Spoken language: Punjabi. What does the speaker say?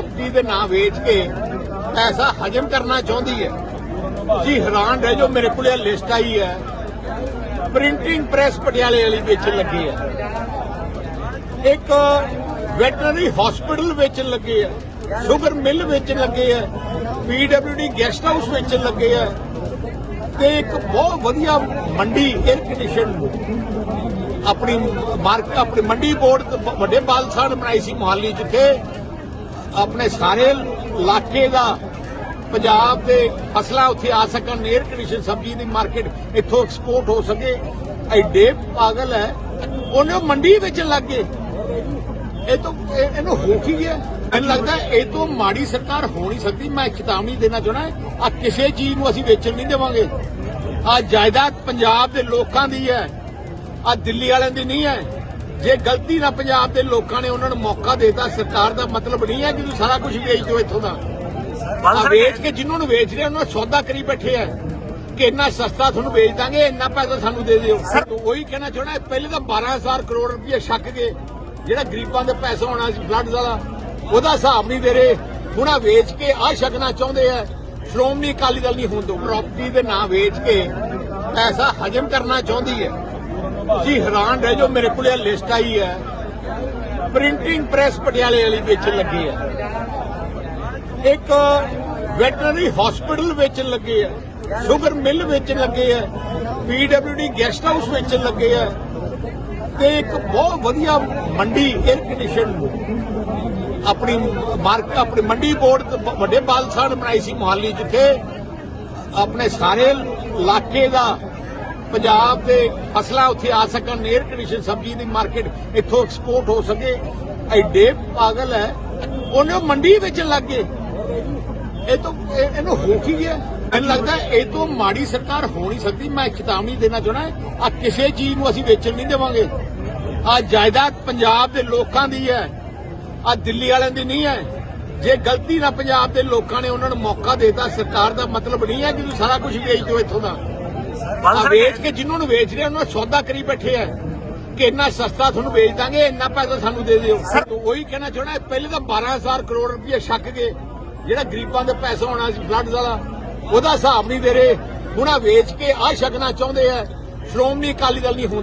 ਪ੍ਰਾਪਰਟੀ ਦੇ ਨਾਂ ਵੇਚ ਕੇ ਪੈਸਾ ਹਜਮ ਕਰਨਾ ਚਾਹੁੰਦੀ ਹੈ। ਤੁਸੀਂ ਹੈਰਾਨ ਰਹਿ ਜਾਓ, ਮੇਰੇ ਕੋਲ ਇਹ ਲਿਸਟ ਆਈ ਹੈ। ਪ੍ਰਿੰਟਿੰਗ ਪ੍ਰੈਸ ਪਟਿਆਲੇ ਵਾਲੀ ਵੇਚਣ ਲੱਗੀ ਹੈ। ਇੱਕ ਵੈਟਰਨਰੀ ਹਸਪੀਟਲ ਵੇਚਣ ਲੱਗੇ ਆ ਸ਼ੂਗਰ ਮਿਲ ਵੇਚਣ ਲੱਗੇ ਆ ਪੀਡਬਲਯੂਡੀ ਗੈਸਟ ਹਾਊਸ ਵੇਚਣ ਲੱਗੇ ਆ ਤੇ ਇੱਕ ਬਹੁਤ ਵਧੀਆ ਮੰਡੀ 에ਅਰ ਕੰਡੀਸ਼ਨ ਆਪਣੀ ਮਾਰਕ ਆਪਣੀ ਮੰਡੀ ਬੋਰਡ, ਵੱਡੇ ਬਾਲਸਾਨ ਬਣਾਈ ਸੀ ਮੁਹਾਲੀ ਜਿੱਥੇ ਆਪਣੇ ਸਾਰੇ ਇਲਾਕੇ ਦਾ ਪੰਜਾਬ ਦੇ ਫਸਲਾਂ ਉੱਥੇ ਆ ਸਕਣ 에ਅਰ ਕੰਡੀਸ਼ਨ ਸਬਜ਼ੀ ਦੀ ਮਾਰਕੀਟ ਇੱਥੋਂ ਐਕਸਪੋਰਟ ਹੋ ਸਕੇ। ਐਡੇ ਪਾਗਲ ਹੈ। ਉਹਨੇ ਉਹ ਮੰਡੀ ਵੇਚਣ ਲੱਗ ਗਏ। ਇਹ ਤੋਂ ਇਹਨੂੰ ਹੋ ਕੀ ਗਿਆ? ਮੈਨੂੰ ਲੱਗਦਾ ਇਹ ਤੋਂ ਮਾੜੀ ਸਰਕਾਰ ਹੋ ਨਹੀਂ ਸਕਦੀ। ਮੈਂ ਚੇਤਾਵਨੀ ਦੇਣਾ ਚਾਹਣਾ ਆ ਕਿਸੇ ਚੀਜ਼ ਨੂੰ ਅਸੀਂ ਵੇਚਣ ਨਹੀਂ ਦੇਵਾਂਗੇ। ਆ ਜਾਇਦਾਦ ਪੰਜਾਬ ਦੇ ਲੋਕਾਂ ਦੀ ਹੈ। ਆ ਦਿੱਲੀ ਵਾਲਿਆਂ ਦੀ ਨਹੀਂ ਹੈ। ਜੇ ਗਲਤੀ ਨਾਲ ਪੰਜਾਬ ਦੇ ਲੋਕਾਂ ਨੇ ਉਹਨਾਂ ਨੂੰ ਮੌਕਾ ਦੇਤਾ ਸਰਕਾਰ ਦਾ ਮਤਲਬ ਨਹੀਂ ਹੈ ਕਿ ਤੁਸੀਂ ਸਾਰਾ ਕੁਝ ਵੇਚ ਦਿਓ ਇੱਥੋਂ ਦਾ। ਆ ਵੇਚ ਕੇ ਜਿਨ੍ਹਾਂ ਨੂੰ ਵੇਚ ਰਹੇ ਉਹਨਾਂ ਦਾ ਸੌਦਾ ਕਰੀ ਬੈਠੇ ਆ। ਕਿ ਇੰਨਾ ਸਸਤਾ ਤੁਹਾਨੂੰ ਵੇਚ ਦਾਂਗੇ ਇੰਨਾ ਪੈਸਾ ਸਾਨੂੰ ਦੇ ਦਿਓ। ਉਹੀ ਕਹਿਣਾ ਚਾਹਣਾ ਪਹਿਲੇ ਤਾਂ 12000 ਕਰੋੜ ਰੁਪਏ ਛੱਕ ਕੇ ਜਿਹੜਾ ਗਰੀਬਾਂ ਦੇ ਪੈਸਾ ਹੋਣਾ ਸੀ ਫਲੱਡ ਵਾਲਾ ਉਹਦਾ ਹਿਸਾਬ ਨਹੀਂ ਦੇ ਰਹੇ। ਹੁਣ ਆਹ ਵੇਚ ਕੇ ਆ ਛਕਣਾ ਚਾਹੁੰਦੇ ਆ। ਸ਼੍ਰੋਮਣੀ ਅਕਾਲੀ ਦਲ ਨਹੀਂ ਹੋਣ ਦੋ ਪ੍ਰਾਪਰਟੀ ਦੇ ਨਾਂ ਵੇਚ ਕੇ ਪੈਸਾ ਹਜਮ ਕਰਨਾ ਚਾਹੁੰਦੀ ਹੈ। ਤੁਸੀਂ ਹੈਰਾਨ ਰਹਿ ਜਾਓ, ਮੇਰੇ ਕੋਲ ਇਹ ਲਿਸਟ ਆਈ ਹੈ। ਪ੍ਰਿੰਟਿੰਗ ਪ੍ਰੈਸ ਪਟਿਆਲੇ ਵਾਲੀ ਵੇਚਣ ਲੱਗੀ ਹੈ ਇੱਕ ਵੈਟਰਨਰੀ ਹਸਪੀਟਲ ਵੇਚਣ ਲੱਗੇ ਆ। ਸ਼ੂਗਰ ਮਿਲ ਵੇਚਣ ਲੱਗੇ ਆ। ਪੀਡਬਲਯੂਡੀ ਗੈਸਟ ਹਾਊਸ ਵੇਚਣ ਲੱਗੇ ਆ। ਤੇ ਇੱਕ ਬਹੁਤ ਵਧੀਆ ਮੰਡੀ 에ਅਰ ਕੰਡੀਸ਼ਨ ਆਪਣੀ ਮਾਰਕ ਆਪਣੀ ਮੰਡੀ ਬੋਰਡ ਵੱਡੇ ਬਾਲਸਾਨ ਬਣਾਈ ਸੀ ਮੁਹਾਲੀ ਜਿੱਥੇ ਆਪਣੇ ਸਾਰੇ ਇਲਾਕੇ ਦਾ ਪੰਜਾਬ ਦੇ ਫਸਲਾਂ ਉੱਥੇ ਆ ਸਕਣ 에ਅਰ ਕੰਡੀਸ਼ਨ ਸਬਜ਼ੀ ਦੀ ਮਾਰਕੀਟ ਇੱਥੋਂ ਐਕਸਪੋਰਟ ਹੋ ਸਕੇ। ਐਡੇ ਪਾਗਲ ਹੈ। ਉਹਨੇ ਮੰਡੀ ਵੇਚਣ ਲੱਗ ਗਏ। ਇਹ ਤੋਂ ਇਹ- ਇਹਨੂੰ ਹੋ ਕੀ ਗਿਆ ਮੈਨੂੰ ਲੱਗਦਾ ਇਹ ਤੋਂ ਮਾੜੀ ਸਰਕਾਰ ਹੋ ਨਹੀਂ ਸਕਦੀ। ਮੈਂ ਚੇਤਾਵਨੀ ਦੇਣਾ ਚਾਹਣਾ ਆ ਕਿਸੇ ਚੀਜ਼ ਨੂੰ ਅਸੀਂ ਵੇਚਣ ਨਹੀਂ ਦੇਵਾਂਗੇ। ਆ ਜਾਇਦਾਦ ਪੰਜਾਬ ਦੇ ਲੋਕਾਂ ਦੀ ਹੈ। ਆ ਦਿੱਲੀ ਵਾਲਿਆਂ ਦੀ ਨਹੀਂ ਹੈ। ਜੇ ਗਲਤੀ ਨਾਲ ਪੰਜਾਬ ਦੇ ਲੋਕਾਂ ਨੇ ਉਹਨਾਂ ਨੂੰ ਮੌਕਾ ਦੇਤਾ, ਸਰਕਾਰ ਦਾ ਮਤਲਬ ਨਹੀਂ ਹੈ ਕਿ ਤੁਸੀਂ ਸਾਰਾ ਕੁਝ ਵੇਚ ਦਿਓ ਇੱਥੋਂ ਦਾ। ਆ ਵੇਚ ਕੇ ਜਿਨ੍ਹਾਂ ਨੂੰ ਵੇਚ ਰਹੇ ਉਹਨਾਂ ਸੌਦਾ ਕਰੀ ਬੈਠੇ ਆ। ਕਿ ਇੰਨਾ ਸਸਤਾ ਤੁਹਾਨੂੰ ਵੇਚ ਦਾਂਗੇ ਇੰਨਾ ਪੈਸਾ ਸਾਨੂੰ ਦੇ ਦਿਓ। ਉਹੀ ਕਹਿਣਾ ਚਾਹਣਾ ਪਹਿਲੇ ਤਾਂ 12000 ਕਰੋੜ ਰੁਪਏ ਛੱਕ ਕੇ ਜਿਹੜਾ ਗਰੀਬਾਂ ਦੇ ਪੈਸਾ ਹੋਣਾ ਸੀ ਫਲੱਡ ਵਾਲਾ ਉਹਦਾ ਹਿਸਾਬ ਨਹੀਂ ਦੇ ਰਹੇ। ਹੁਣ ਵੇਚ ਕੇ ਆ ਛਕਣਾ ਚਾਹੁੰਦੇ ਆ। ਸ਼੍ਰੋਮਣੀ ਅਕਾਲੀ ਦਲ ਨਹੀਂ ਹੋਣ